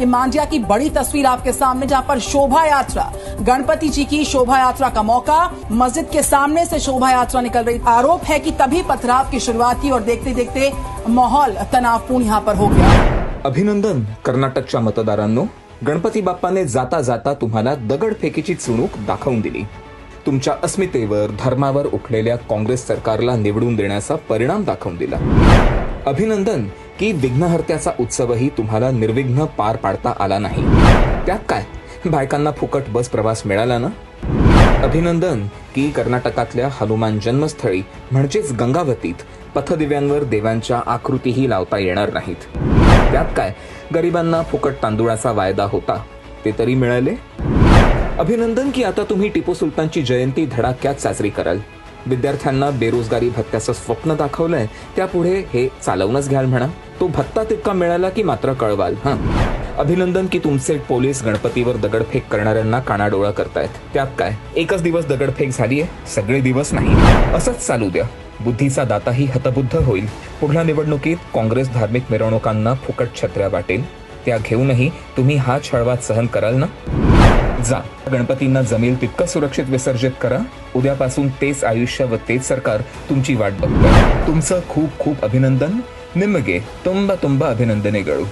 ये की बड़ी तस्वीर आपके सामने जहां पर शोभा यात्रा गणपति जी की शोभा यात्रा का मौका मस्जिद के सामने से शोभा यात्रा निकल रही। आरोप है कि तभी पथराव की शुरुआत की और देखते देखते माहौल तनावपूर्ण यहाँ पर हो गया। अभिनंदन कर्नाटकच्या मतदारांनो। गणपती बाप्पाने जाता जाता तुम्हाला दगडफेकीची चुणूक दाखवून दिली. तुमच्या अस्मितेवर धर्मावर उठलेल्या काँग्रेस सरकारला निवडून देण्याचा परिणाम दाखवून दिला. अभिनंदन की विघ्नहर्त्याचा उत्सवही तुम्हाला निर्विघ्न पार पाडता आला नाही. त्यात काय? बायकांना फुकट बस प्रवास मिळाला ना? अभिनंदन की कर्नाटकातल्या हनुमान जन्मस्थळी म्हणजेच गंगावतीत पथदिव्यांवर देवांच्या आकृतीही लावता येणार नाहीत. त्यात काय? गरिबांना फुकट तांदुळाचा वायदा होता ते तरी मिळाले? अभिनंदन की आता तुम्ही टिपू सुलतानची जयंती धडाक्यात साजरी कराल. विद्यार्थ्यांना बेरोजगारी भत्त्याचं स्वप्न दाखवलंय त्यापुढे हे चालवूनच घ्याल म्हणा. तो भत्ता तितका मिळाला की मात्र कळवाल हां. अभिनंदन की तुमचे पोलीस गणपतीवर दगडफेक करणाऱ्यांना कानाडोळा करतायत. त्यात काय? एकच दिवस दगडफेक झालीये सगळे दिवस नाही. असंच चालू द्या. बुद्धीचा दाताही हतबुद्ध होईल. पुढल्या निवडणुकीत काँग्रेस धार्मिक मिरवणुकांना फुकट छत्र्या वाटेल. त्या घेऊनही तुम्ही हा छळवाद सहन कराल ना? जा. गणपतींना जमेल तितकं सुरक्षित विसर्जित करा. उद्यापासून तेच आयुष्य व तेच सरकार तुमची वाट बघतं. तुमचं खूप खूप अभिनंदन. ನಿಮಗೆ ತುಂಬ ತುಂಬ ಅಭಿನಂದನೆಗಳು.